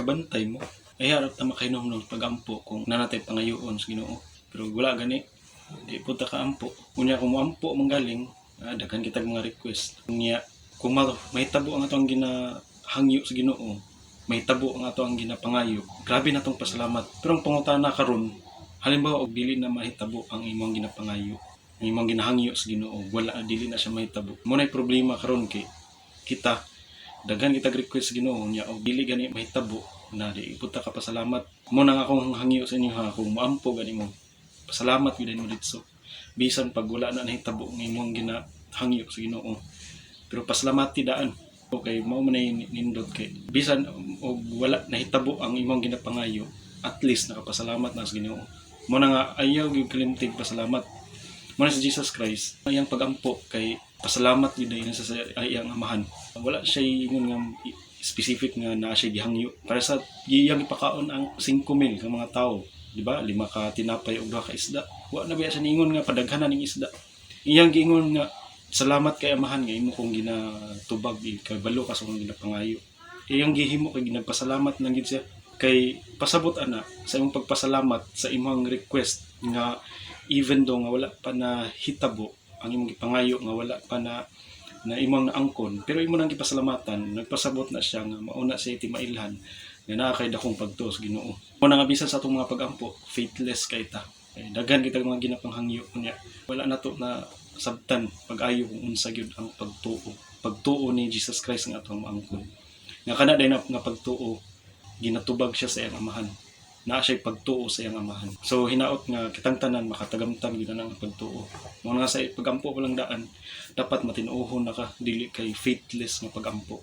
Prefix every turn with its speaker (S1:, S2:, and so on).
S1: kabantay mo. Ay harap na makainom ng pag-ampo kung nanatay pangayoon sa Ginoo. Pero wala gani. Di punta ka ampo. Unya kung moampo manggaling, ah, daghan kitag mga request. Unya kung ma- mahitabo ang atong ginahangyo sa Ginoo, mahitabo ang ato ang ginapangayo. Grabe na tong pasalamat. Pero ang pangutana karon, halimbawa og dili na mahitabo ang imong ginapangayo, ang imong ginahangyo sa Ginoo, wala dili na siya mahitabo. Mo nay problema karon kay kita daghan kita request sa Ginoo niya og dili gani mahitabo na di ipunta ka pasalamat. Mo nang akong hangyo sa inyo ha kung moampo gani mo. Pasalamat gyud mo dito. Bisan pag wala na nahitabo ang imong ginahangyo sa Ginoo. Pero pasalamati daan. Okay, mao man nindot kay bisan og wala nahitabo ang imong ginapangayo, at least nakapasalamat na sa Ginoo. Mo na nga ayaw gyud kalimtig pasalamat. Mo na si Jesus Christ, ayang pagampo kay pasalamat gyud na sa ayang amahan. Wala siya ingon nga specific nga na siya gihangyo para sa giyang ipakaon ang 5,000 ka mga tao, di ba? Lima ka tinapay ug duha ka isda. Wa na ba siya ningon nga padaghanan ning isda. Iyang giingon nga salamat kay amahan nga imo kong ginatubag kay balo ka sa kong ginapangayo. Iyang gihimo kay ginagpasalamat lang gid siya kay pasabot ana sa imong pagpasalamat sa imong request nga even though nga wala pa na hitabo ang imong gipangayo nga wala pa na na imong naangkon. Pero imo nang gipasalamatan nagpasabot na siya nga mauna sa iti mailhan nga naa kay dakong pagtuos Ginoo. Mo nga bisan sa atong mga pagampo faithless kay ta. Kay daghan kita mga ginapanghangyo kunya wala na to na sabtan pag-ayo kung unsa gyud ang pagtuo. Pagtuo ni Jesus Christ nga atong maangkon. Nga kana day na nga pagtuo ginatubag siya sa iyang amahan na siya pagtuo sa iyang amahan. So hinaot nga kitang tanan makatagamtam gyud na pagtuo. Mo nga sa pagampo pa lang daan dapat matinuohon na dili kay faithless nga pagampo